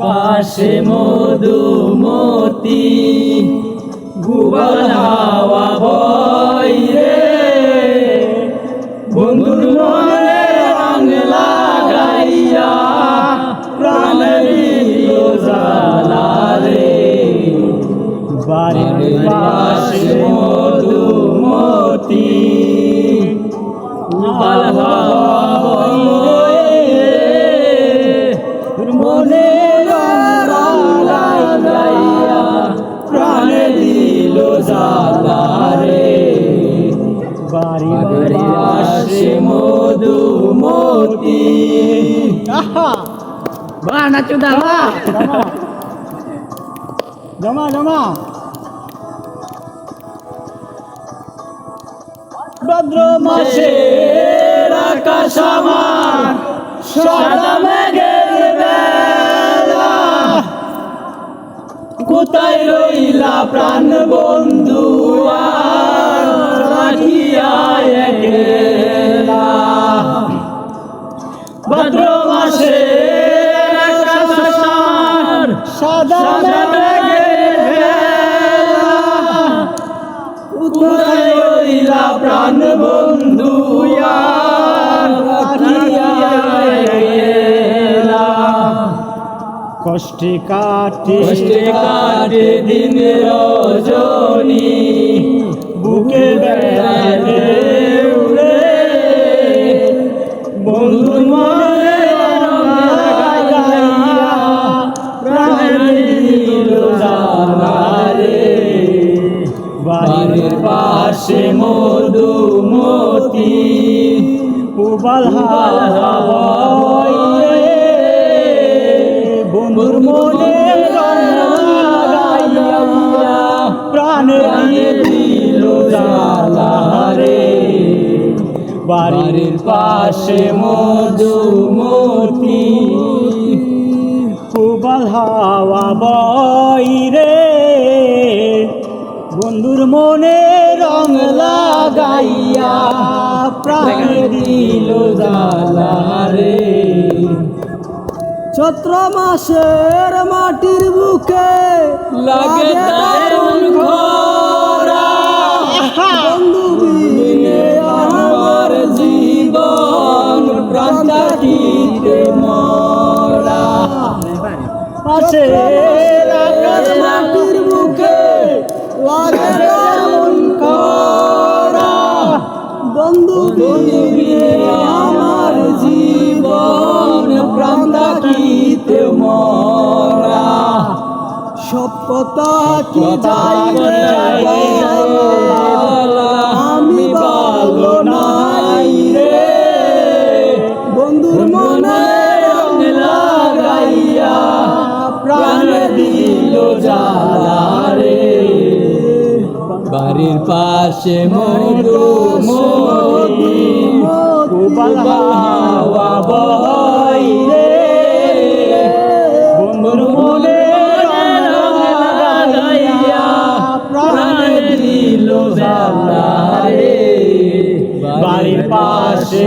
পাশে মধুমতি ভুবন হাওয়া বই রে। বন্ধুর মনে রং লাগাইয়া প্রাণ দিল জালা রে। বাড়ির পাশে মধুমতি ভুবন হাওয়া বই রে মনে দিল জালা রে বাড়ির পাশে মধুমতি বা নাচু দাবা জমা জমা। ভদ্র মাসে আকাশ আমার সাদা মেঘের কোথায় রইলা প্রাণ বন্ধু ভদ্র মাসে প্রাণ বন্ধু কষ্টে কাটে কষ্টে কাটে দিন রজনী বুকে বেড়াতে উড়ে। বন্ধু মনে বাড়ির পাশে মধুমতি উবাল হাওয়া প্রাণ দিয়ে দিল জালা রে। বাড়ির পাশে মধুমতি। উবাল হাওয়া বই রে। বন্ধুর মনে রং লাগাইয়া প্রাণ দিল জালা রে। চৈত্র মাসের মাটির বুকে লাগে মাটির দারুণ বন্ধু আমার জীবন প্রাণ মরা। কথা কি যাই আমি বাড়ির পাশে মধুমতি উবাল হাওয়া বই রে। বন্ধুর মনে রং লাগাইয়া প্রাণ দিল জালা রে বাড়ির পাশে